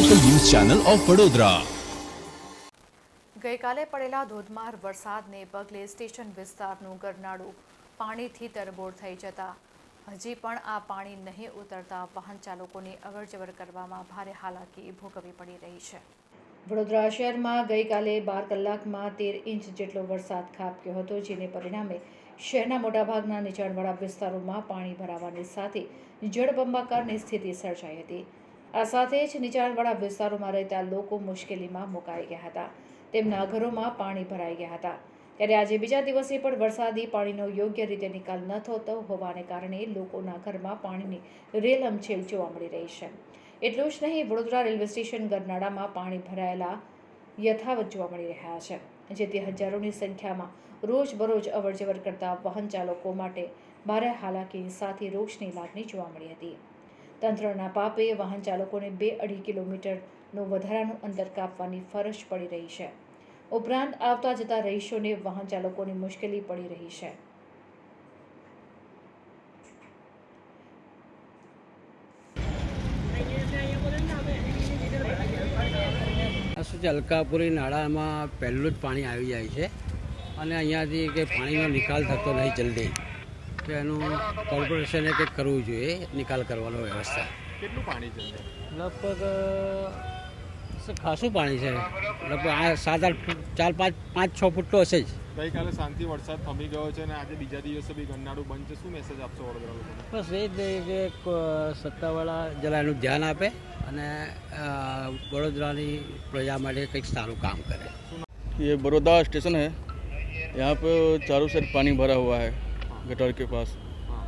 Channel of Vadodara ગઈકાલે પડેલા ધોધમાર વરસાદને પગલે સ્ટેશન વિસ્તારનું ગરનાળું પાણીથી તરબોળ થઈ જતા. હજી પણ આ પાણી નહીં ઉતરતા વાહન ચાલકોને અવરજવર કરવામાં ભારે હાલાકી ભોગવવી પડી રહી છે. વડોદરા શહેરમાં ગઈકાલે બાર કલાકમાં તેર ઇંચ જેટલો વરસાદ ખાબક્યો હતો જેને પરિણામે શહેરના મોટાભાગના નીચાણવાળા વિસ્તારોમાં પાણી ભરાવાની સાથે જળબંબાકારની સ્થિતિ સર્જાઈ હતી. આ સાથે જ નીચાણવાળા વિસ્તારોમાં રહેતા લોકો મુશ્કેલીમાં મુકાઈ ગયા હતા. તેમના ઘરોમાં પાણી ભરાઈ ગયા હતા. ત્યારે આજે બીજા દિવસે પણ વરસાદી પાણીનો યોગ્ય રીતે નિકાલ ન થતો હોવાને કારણે લોકોના ઘરમાં પાણીની રેલમછેલ જોવા મળી રહી છે. એટલું જ નહીં, વડોદરા રેલવે સ્ટેશન ગરનાળામાં પાણી ભરાયેલા યથાવત જોવા મળી રહ્યા છે, જેથી હજારોની સંખ્યામાં રોજબરોજ અવરજવર કરતા વાહન ચાલકો માટે ભારે હાલાકી સાથે રોષની લાગણી જોવા મળી હતી. તંત્રના પાપે વાહન ચાલકોને બે અઢી કિલોમીટરનું વધારાનું અંતર કાપવાની ફરજ પડી રહી છે. ઉપરાંત આવતા જતા રહીશોને વાહન ચાલકોની મુશ્કેલી પડી રહી છે. શું છે અલકાપુરી નાળામાં પહેલું જ પાણી આવી જાય છે. અને અહીંયાથી કે પાણીનો નિકાલ થતો નહીં જલ્દી. તો એનું કોર્પોરેશને કંઈક કરવું જોઈએ નિકાલ કરવાનો વ્યવસ્થા કેટલું પાણી છે અંદર? લગભગ અ, શું ખાસું પાણી છે લગભગ આ સાત આઠ ફૂટ ચાર પાંચ પાંચ છ ફૂટ તો હશે જ ગઈકાલે શાંતિ વરસાદ થમી ગયો છે અને આજે બીજા દિવસે બી ગરનાળું બંધ છે શું મેસેજ આપશો વડોદરા લોકોને બસ એ જ કે ક- સત્તાવાળા જરા એનું ધ્યાન આપે અને અ, વડોદરાની પ્રજા માટે કંઈક સારું કામ કરે ये बड़ौदा स्टेशन है यहाँ पे चारों साइड पानी भरा हुआ है गटर के पास। हाँ।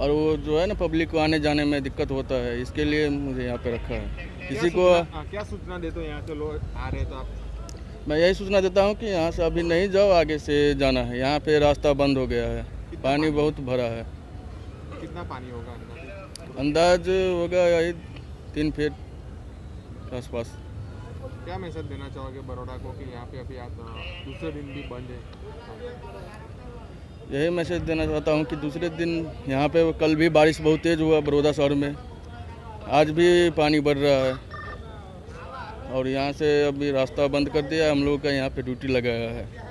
और वो जो है ना पब्लिक को आने जाने में दिक्कत होता है इसके लिए मुझे यहाँ पे रखा है। किसी को हाँ, क्या सूचना देते हो यहाँ से लोग आ रहे तो आप? मैं यही सूचना देता हूँ कि यहाँ से अभी नहीं जाओ आगे से जाना है। यहाँ पे रास्ता बंद हो गया है। पानी पानी? बहुत भरा है। कितना पानी होगा अंदाज? होगा यही तीन फीट के आसपास। क्या मैसेज देना चाहोगे बड़ौदा को कि यहाँ पे अभी आज अ, दूसरे दिन भी बंद है? यही मैसेज देना चाहता हूँ कि दूसरे दिन यहाँ पे कल भी बारिश बहुत तेज़ हुआ बड़ौदा शहर में। आज भी पानी बढ़ रहा है। और यहाँ से अभी रास्ता बंद कर दिया हम लोगों का यहाँ पे ड्यूटी लगाया है।